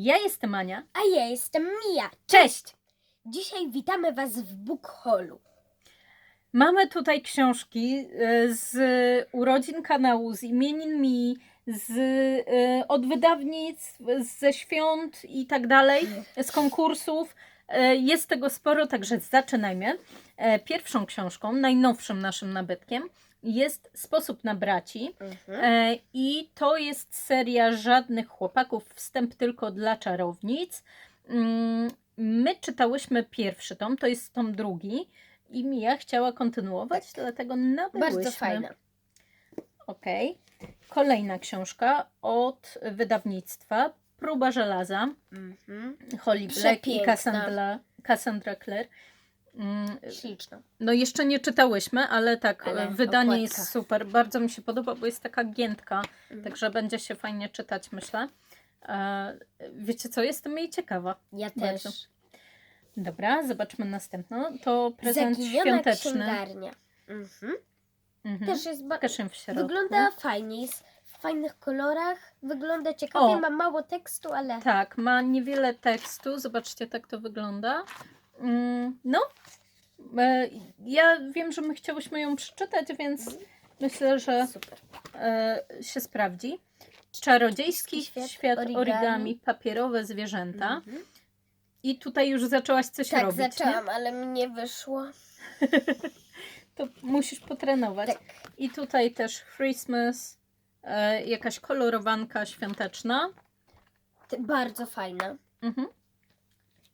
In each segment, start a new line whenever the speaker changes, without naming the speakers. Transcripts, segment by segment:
Ja jestem Ania.
A ja jestem Mia.
Cześć!
Dzisiaj witamy Was w Book Hallu.
Mamy tutaj książki e, z urodzin kanału, z imienin mi, z, e, od wydawnictw, ze świąt i tak dalej, z konkursów. E, Jest tego sporo, także zaczynajmy. Pierwszą książką, najnowszym naszym nabytkiem jest Sposób na braci. E, I to jest seria Żadnych Chłopaków, wstęp tylko dla czarownic. Mm, My czytałyśmy pierwszy tom, to jest tom drugi. I Mia chciała kontynuować, dlatego nabyłyśmy.
Bardzo fajna.
Okej. Kolejna książka od wydawnictwa Próba żelaza.
Mhm.
Holly Black i Cassandra Clare. Mm,
Śliczna.
No jeszcze nie czytałyśmy, ale tak,
Ale
wydanie
okładka.
jest super. Bardzo mi się podoba, bo jest taka giętka,
Mhm.
także będzie się fajnie czytać, myślę. E, wiecie co, jestem jej ciekawa.
Ja
Bardzo.
też.
Dobra, zobaczmy następną. To prezent
Zaginiona
świąteczny.
księgarnia. Mhm.
Mhm.
Też jest ba-
Pokaż ją w środku.
Wygląda fajnie, jest w fajnych kolorach, wygląda ciekawie,
O.
ma mało tekstu, ale
Tak, ma niewiele tekstu. Zobaczcie, tak to wygląda. Mm, No, ja wiem, że my chciałyśmy ją przeczytać, więc
Mhm.
myślę, że
super.
e, się sprawdzi. Czarodziejski
Świat
świat,
origami.
origami. papierowe zwierzęta.
Mhm.
I tutaj już zaczęłaś coś
Tak,
robić.
zaczęłam, ale mi nie wyszło.
Nie? To musisz potrenować.
Tak.
I tutaj też Christmas, e, jakaś kolorowanka świąteczna.
Ty- Bardzo fajna.
Mhm.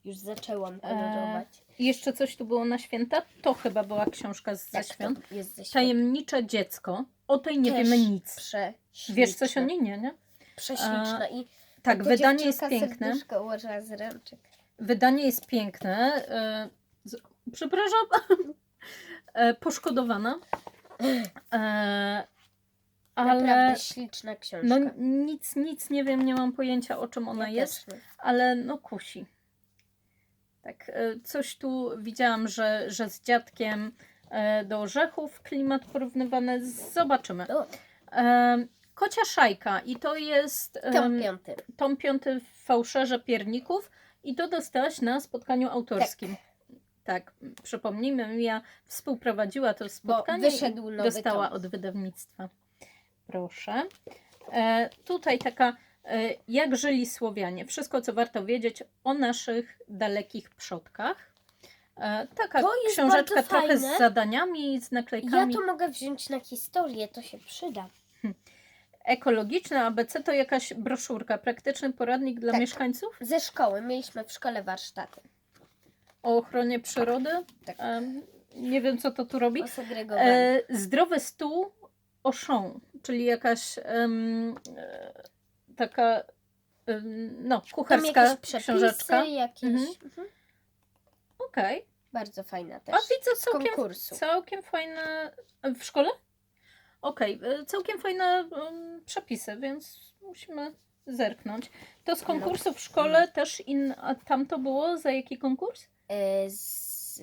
Już zaczęłam
E,
kolorować.
I jeszcze coś tu było na święta. To chyba była książka z ze
Tak, to
świąt.
jest ze świąt.
Tajemnicze dziecko. O tej nie
Też
wiemy nic. Wiesz coś o niej? Nie, nie?
Prześliczna. I
Tak,
to
wydanie jest
dziewczynka
piękne.
serduszko ułożyła z rączek.
Wydanie jest piękne. E, z, przepraszam. E, poszkodowana. E, ale
Naprawdę śliczna książka.
no nic, nic nie wiem, nie mam pojęcia o czym ona
Ja
jest,
też nie.
ale no kusi. Tak, e, coś tu widziałam, że, że z dziadkiem e, do orzechów klimat porównywany. Zobaczymy. E, Kocia Szajka i to jest
tom piąty.
tom piąty w fałszerze pierników i to dostałaś na spotkaniu autorskim. Tak, przypomnijmy, ja współprowadziła to spotkanie i dostała
tom.
od wydawnictwa. Proszę. E, tutaj taka, jak żyli Słowianie. Wszystko, co warto wiedzieć o naszych dalekich przodkach. E, taka
To jest
książeczka trochę
fajne.
z zadaniami, z
Ja
naklejkami.
to mogę wziąć na historię, to się przyda.
Ekologiczne ABC to jakaś broszurka, praktyczny poradnik dla
Tak.
mieszkańców
Ze szkoły mieliśmy w szkole warsztaty.
o ochronie przyrody.
Tak.
Em, nie wiem, co to tu robi. E, zdrowy stół Auchan, czyli jakaś e, taka no,
Tam
kucharska
jakieś przepisy,
książeczka.
jakieś...
Mhm.
Mhm.
Okej.
Bardzo fajna też.
A widzę całkiem,
konkursu.
całkiem fajne. W szkole? Okej, e, całkiem fajne em, przepisy, więc musimy zerknąć. To z konkursu w szkole też in, a tam to było za jaki konkurs?
E, z,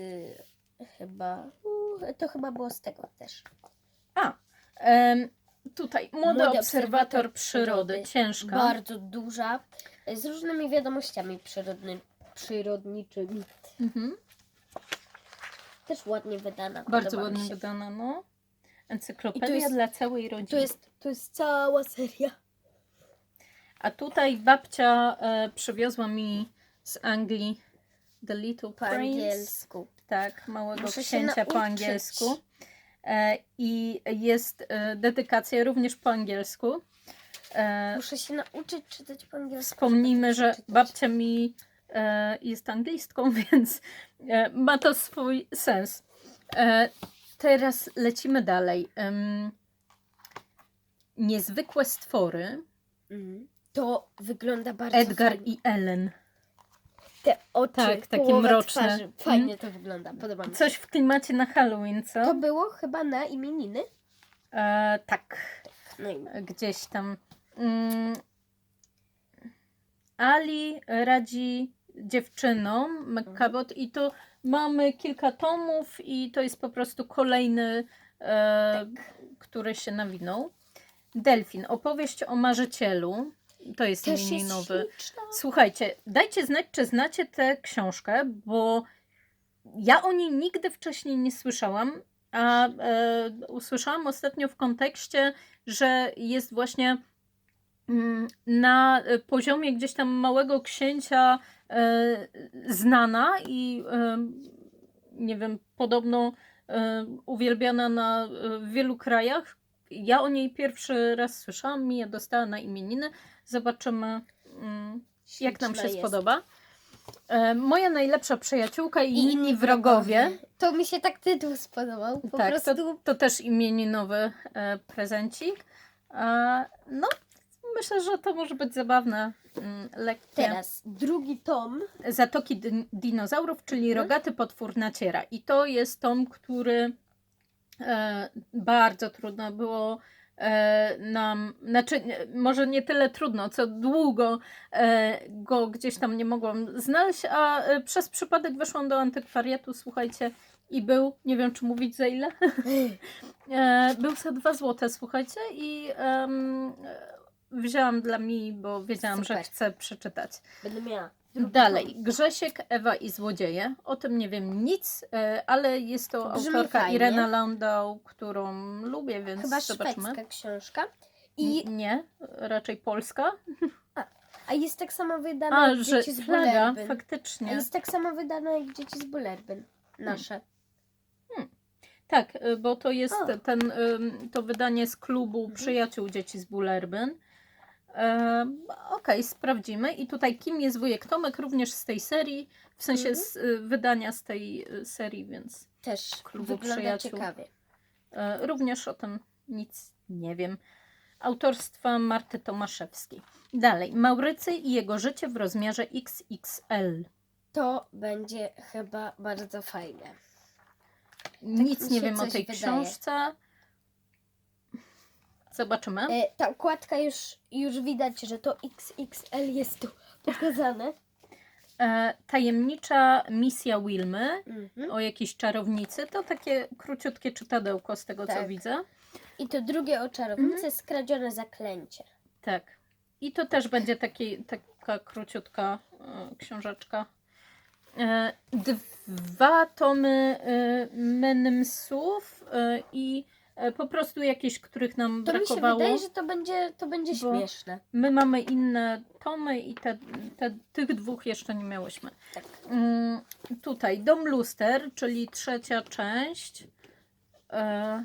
chyba... u, to chyba było z tego też.
A, em, tutaj młody,
Młody
obserwator,
obserwator
przyrody,
przyrody.
ciężka.
Bardzo duża. Z różnymi wiadomościami przyrodny, przyrodniczymi.
Mhm.
Też ładnie wydana.
Bardzo
podoba mi
ładnie
się.
wydana, no. Encyklopedia
I tu jest-
dla całej rodziny.
To jest, jest cała seria.
A tutaj babcia e, przywiozła mi z Anglii The Little
Po
Prince.
angielsku.
Tak, małego
Muszę się
księcia po
nauczyć.
angielsku. E, I jest e, dedykacja również po angielsku. E,
Muszę się nauczyć czytać po angielsku.
Wspomnijmy, że babcia mi jest anglistką, więc ma to swój sens. Teraz lecimy dalej. Niezwykłe stwory.
Mhm. To wygląda bardzo
Edgar
fajnie.
i Ellen.
Te oczy,
Tak, takie mroczne.
Twarzy. Fajnie to wygląda, podoba mi się.
Coś w klimacie na Halloween, co?
To było chyba na imieniny.
E, tak,
No i
gdzieś tam. Mm, Ali radzi dziewczynom McCabot i to mamy kilka tomów i to jest po prostu kolejny, e, który się nawinął. Delfin, opowieść o marzycielu. To jest
Też jest
imieninowy.
śliczna.
Słuchajcie, dajcie znać, czy znacie tę książkę, bo ja o niej nigdy wcześniej nie słyszałam, a e, usłyszałam ostatnio w kontekście, że jest właśnie mm, na poziomie gdzieś tam małego księcia e, znana i e, nie wiem, podobno e, uwielbiana na, e, w wielu krajach. Ja o niej pierwszy raz słyszałam, Mija dostała na imieniny. Zobaczymy, mm, jak nam się
Śliczna jest.
spodoba. E, moja najlepsza przyjaciółka i, inni wrogowie.
To mi się tak tytuł spodobał. Po
tak, to,
prostu
to też imieninowy e, prezencik. E, no, myślę, że to może być zabawne, mm, lekkie.
teraz drugi tom.
Zatoki din- dinozaurów, czyli
Mhm.
rogaty potwór naciera. I to jest tom, który bardzo trudno było e, nam, znaczy może nie tyle trudno, co długo e, go gdzieś tam nie mogłam znaleźć, a e, przez przypadek weszłam do antykwariatu, słuchajcie, i był, nie wiem czy mówić za ile, e, był za dwa złote, słuchajcie, i e, wzięłam dla mi, bo wiedziałam, że
Super.
chcę przeczytać.
Będę miała.
Dalej, Grzesiek, Ewa i Złodzieje. O tym nie wiem nic, e, ale jest to
Brzmi
autorka
fajnie.
Irena Landau, którą lubię, więc
Chyba
zobaczymy.
szwedzka książka.
I...
I,
Nie, raczej polska.
a jest tak samo wydana
A,
jak
że
Dzieci z
flaga,
Bullerbyn. A
faktycznie.
jest tak samo wydana jak Dzieci z Bullerbyn. Nasze.
Tak, y, bo to jest
O.
ten, ym, to wydanie z klubu
Mhm.
Przyjaciół Dzieci z Bullerbyn. Okej, sprawdzimy. I tutaj Kim jest wujek Tomek, również z tej serii, w sensie
Mhm.
z y, wydania z tej y, serii, więc
Też
Klubu
wygląda
Przyjaciół.
ciekawie.
E, Również o tym nic nie wiem. Autorstwa Marty Tomaszewskiej. Dalej. Maurycy i jego życie w rozmiarze XXL.
To będzie chyba bardzo fajne.
Nic
mi
nie wiem o tej
wydaje.
książce. Zobaczymy.
E, ta okładka już, już widać, że to XXL jest tu pokazane.
E, tajemnicza misja Wilmy
Mhm.
o jakiejś czarownicy. To takie króciutkie czytadełko z tego co
Tak.
widzę.
I to drugie o czarownicy,
Mhm.
skradzione zaklęcie.
Tak. I to też będzie taki, taka króciutka e, książeczka. E, dwa tomy e, Menymsów e, i po prostu jakieś, których nam
To mi się
brakowało.
wydaje, że to będzie, to będzie
Bo-
śmieszne.
My mamy inne tomy i te, te, tych dwóch jeszcze nie miałyśmy.
Tak.
Mm, tutaj Dom Luster, czyli trzecia część. E,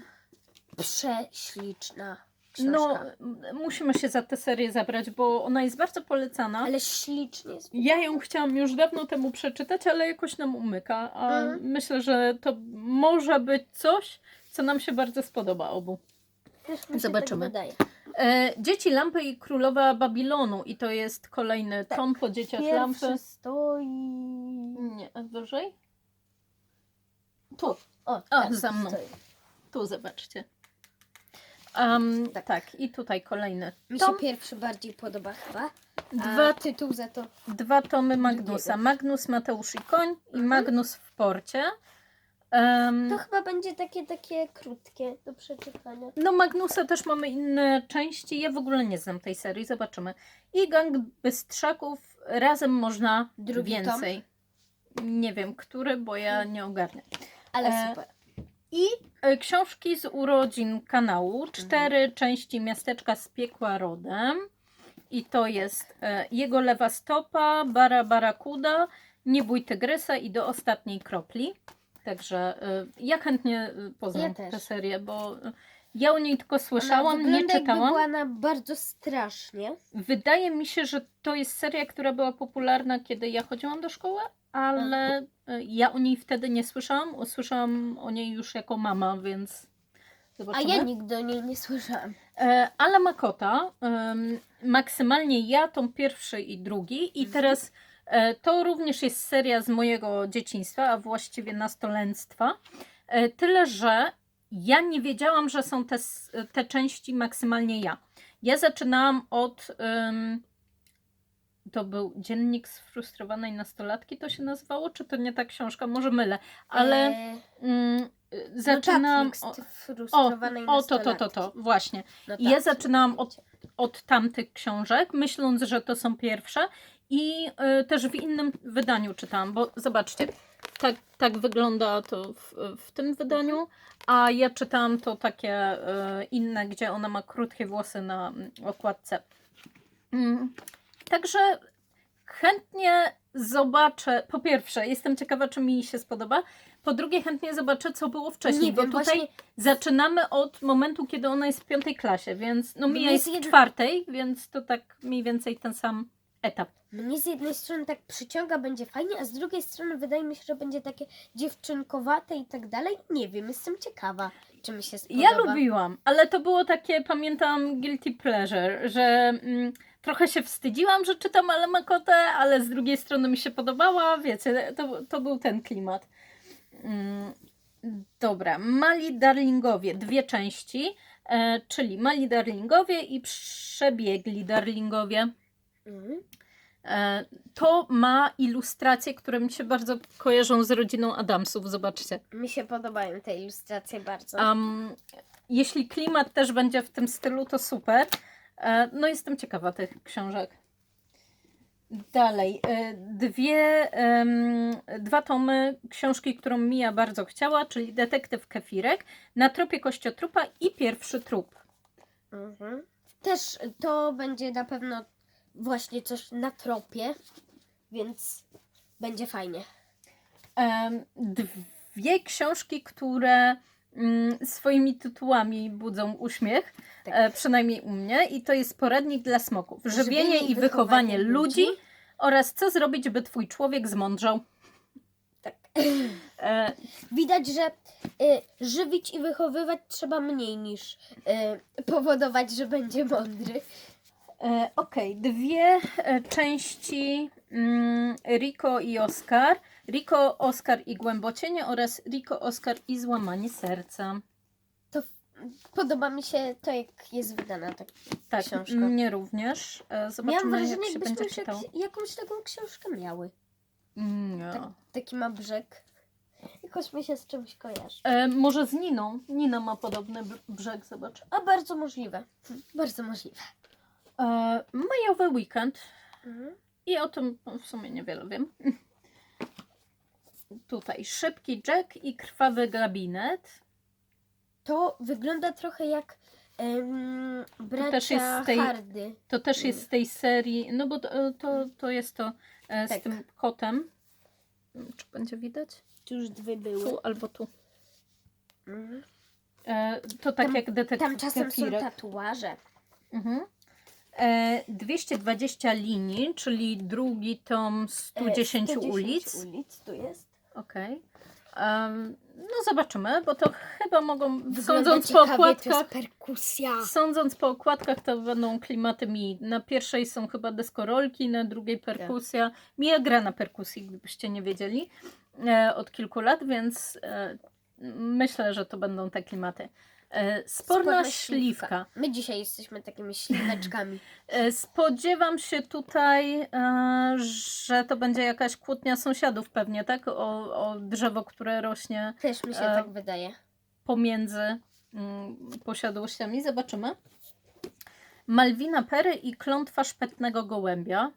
Prześliczna
no,
książka.
m- musimy się za tę serię zabrać, bo ona jest bardzo polecana.
Ale ślicznie jest.
Ja ją chciałam już dawno temu przeczytać, ale jakoś nam umyka. A
Mhm.
myślę, że to może być coś, co nam się bardzo spodoba obu.
Też mi się
Zobaczymy.
Tak wydaje.
E, Dzieci Lampy i Królowa Babilonu. I to jest kolejny
Tak.
tom po Dzieciach
Pierwszy
Lampy.
stoi...
Nie, a wyżej? Tu,
O,
O,
tak,
za mną.
stoi.
tu zobaczcie. Um,
Tak.
tak. i tutaj kolejny
Mi się
tom.
pierwszy bardziej podoba chyba.
Dwa,
A tytuł za to.
dwa tomy Magnusa. Magnus, Mateusz i Koń i
Mhm.
Magnus w porcie. Em,
To chyba będzie takie, takie krótkie do przeczytania.
No, Magnusa też mamy inne części. Ja w ogóle nie znam tej serii, zobaczymy. I Gang Bystrzaków razem można
Drugi
więcej. Nie wiem, który, bo ja nie ogarnę.
Ale
E,
super.
I e, książki z urodzin kanału. Cztery części Miasteczka z piekła rodem. I to jest e, Jego lewa stopa, Bara Barakuda, Nie bój tygrysa i do ostatniej kropli. Także e, ja chętnie e, poznam
Ja też.
tę serię, bo e, ja o niej tylko
Ona
słyszałam, nie czytałam.
była na bardzo strasznie.
Wydaje mi się, że to jest seria, która była popularna, kiedy ja chodziłam do szkoły, ale ja o niej wtedy nie słyszałam. Usłyszałam o niej już jako mama, więc
A
zobaczymy.
ja nigdy o niej nie słyszałam.
E, ale Makota, maksymalnie ja, tą pierwszy i drugi. I
Mhm.
teraz to również jest seria z mojego dzieciństwa, a właściwie nastolenstwa. E, tyle, że ja nie wiedziałam, że są te, te części maksymalnie ja. Ja zaczynałam od. em, to był Dziennik sfrustrowanej nastolatki, to się nazywało? Czy to nie ta książka? Może mylę, ale
E,
mm, zaczynałam.
notatnik
O, o, o to, to, to, to, właśnie. I ja
Notatnik
zaczynałam od
będzie.
od tamtych książek, myśląc, że to są pierwsze. I y, też w innym wydaniu czytałam, bo zobaczcie, tak, tak wygląda to w, w tym wydaniu, a ja czytałam to takie y, inne, gdzie ona ma krótkie włosy na mm, okładce. Mm, Także chętnie zobaczę. Po pierwsze, jestem ciekawa, czy mi się spodoba. Po drugie, chętnie zobaczę, co było wcześniej,
Nie
bo
wiem,
tutaj
właśnie
zaczynamy od momentu, kiedy ona jest w piątej klasie, więc no Mija jest w czwartej, więc to tak mniej więcej ten sam etap.
mnie z jednej strony tak przyciąga, będzie fajnie, a z drugiej strony wydaje mi się, że będzie takie dziewczynkowate i tak dalej. Nie wiem, jestem ciekawa, czy mi się spodoba.
Ja lubiłam, ale to było takie, pamiętam, guilty pleasure, że mm, trochę się wstydziłam, że czytam Ale Makotę, ale z drugiej strony mi się podobała, wiecie, to, to był ten klimat. Mm, dobra, Mali Darlingowie, dwie części, e, czyli Mali Darlingowie i Przebiegli Darlingowie.
Mhm.
E, to ma ilustracje, które mi się bardzo kojarzą z rodziną Adamsów, zobaczcie.
Mi się podobają te ilustracje bardzo.
Um, jeśli klimat też będzie w tym stylu, to super. E, no jestem ciekawa tych książek. Dalej, e, dwie, dwa tomy książki, którą Mija bardzo chciała, czyli Detektyw Kefirek, Na tropie kościotrupa i Pierwszy trup.
Mhm. Też to będzie na pewno właśnie coś na tropie, więc będzie fajnie.
Em, dwie książki, które mm, swoimi tytułami budzą uśmiech,
Tak.
e, przynajmniej u mnie, i to jest poradnik dla smoków. Żywienie, i wychowanie ludzi oraz co zrobić, by twój człowiek zmądrzał.
Tak.
E,
Widać, że y, żywić i wychowywać trzeba mniej niż y, powodować, że będzie mądry.
E, Okej, dwie e, części mm, Rico i Oskar. Rico, Oskar i Głębocienie oraz Rico, Oskar i Złamanie serca.
Podoba mi się to, jak jest wydana ta
Tak,
książka.
mnie również. E,
Miałam
Zobaczymy, jak
wrażenie,
się
jakbyśmy
będzie
już jak, jakąś taką książkę miały. Tak, taki ma brzeg. Jakoś mi się z czymś kojarzy.
E, może z Niną. Nina ma podobny br- brzeg, zobacz.
A bardzo możliwe. Bardzo możliwe.
E, majowy weekend.
Mhm.
I o tym w sumie niewiele wiem. Tutaj szybki Jack i krwawy gabinet.
To wygląda trochę jak em, bracia
też jest z tej-
Hardy.
To też jest z tej serii, no bo to, to, to jest to e, z
Tak.
tym kotem. Czy będzie widać?
Tu już dwie były.
Tu albo tu.
Mhm.
E, to tak
Tam-
jak detektyw
Tam czasem są
Kefirek.
tatuaże.
Mhm. E, 220 linii, czyli drugi tom
E,
110 ulic.
ulic tu jest.
Okej. Em, no zobaczymy, bo to chyba mogą, sądząc po okładkach, sądząc po okładkach, to będą klimaty mi. Na pierwszej są chyba deskorolki, na drugiej perkusja. Mija gra na perkusji, gdybyście nie wiedzieli, e, od kilku lat, więc e, myślę, że to będą te klimaty. E, sporna, śliwka.
My dzisiaj jesteśmy takimi śliweczkami.
E, Spodziewam się tutaj, e, że to będzie jakaś kłótnia sąsiadów pewnie, tak? O, o drzewo, które rośnie
Też mi się
E,
tak wydaje.
pomiędzy mm, posiadłościami. Zobaczymy. Malwina Pery i klątwa szpetnego gołębia.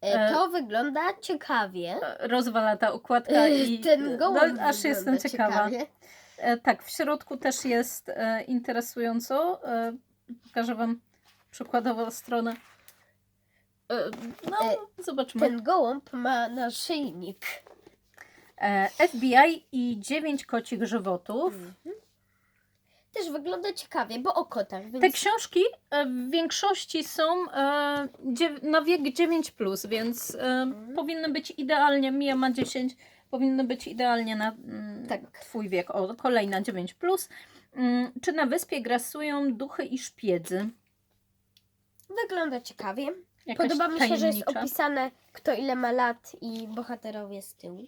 E, to wygląda ciekawie.
E, Rozwala ta okładka i
Ten gołąb
no, aż jestem ciekawa.
ciekawie.
E, tak, w środku też jest e, interesująco. E, pokażę Wam przykładowo stronę. No, zobaczymy.
Ten gołąb ma naszyjnik.
FBI i 9 kocich żywotów.
Mhm. Też wygląda ciekawie, bo o kotach, więc
Te książki e, w większości są e, na wiek 9, więc e, powinny być idealnie. Mija ma 10, powinny być idealnie na mm,
Tak.
Twój wiek. O, kolejna 9. Mm, czy na wyspie grasują duchy i szpiedzy?
wygląda ciekawie.
Jakaś
Podoba mi się, że jest
tajemnicza.
opisane kto ile ma lat i bohaterowie z tyłu.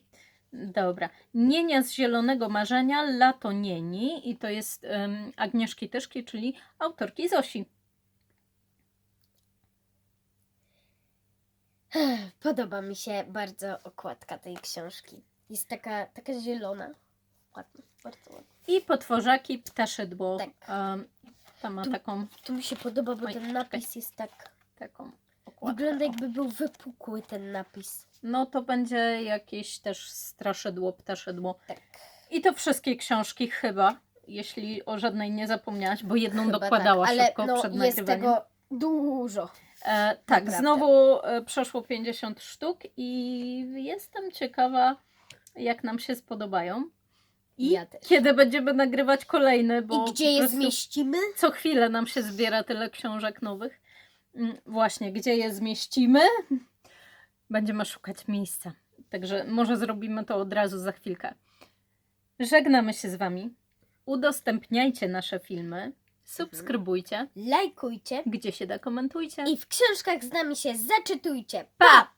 Dobra. Nienia z Zielonego Marzenia, Lato Nieni i to jest em, Agnieszki Tyszki, czyli autorki Zosi.
Podoba mi się bardzo okładka tej książki. Jest taka, taka zielona. Ładna, bardzo ładna.
I Potworzaki Ptaszydło.
Tak.
Em, Ta ma
Tu-
taką,
Tu mi się podoba, bo
Oj,
ten
czekaj.
napis jest tak...
taką okładkę.
Wygląda
o.
jakby był wypukły ten napis.
No to będzie jakieś też straszydło, ptaszydło.
Tak.
I to wszystkie książki chyba, jeśli o żadnej nie zapomniałaś, bo jedną
Chyba
dokładała
tak,
szybko
no,
przed
jest
nagrywaniem.
tego dużo.
E, tak,
Naprawdę.
znowu e, przeszło 50 sztuk i jestem ciekawa, jak nam się spodobają. I
Ja też.
kiedy będziemy nagrywać kolejne, bo
I gdzie je zmieścimy?
co chwilę nam się zbiera tyle książek nowych. Mm, Właśnie, gdzie je zmieścimy? Będziemy szukać miejsca. Także może zrobimy to od razu za chwilkę. Żegnamy się z Wami. Udostępniajcie nasze filmy. Subskrybujcie.
Lajkujcie
Gdzie się da, komentujcie.
i w książkach z nami się zaczytujcie.
Pa!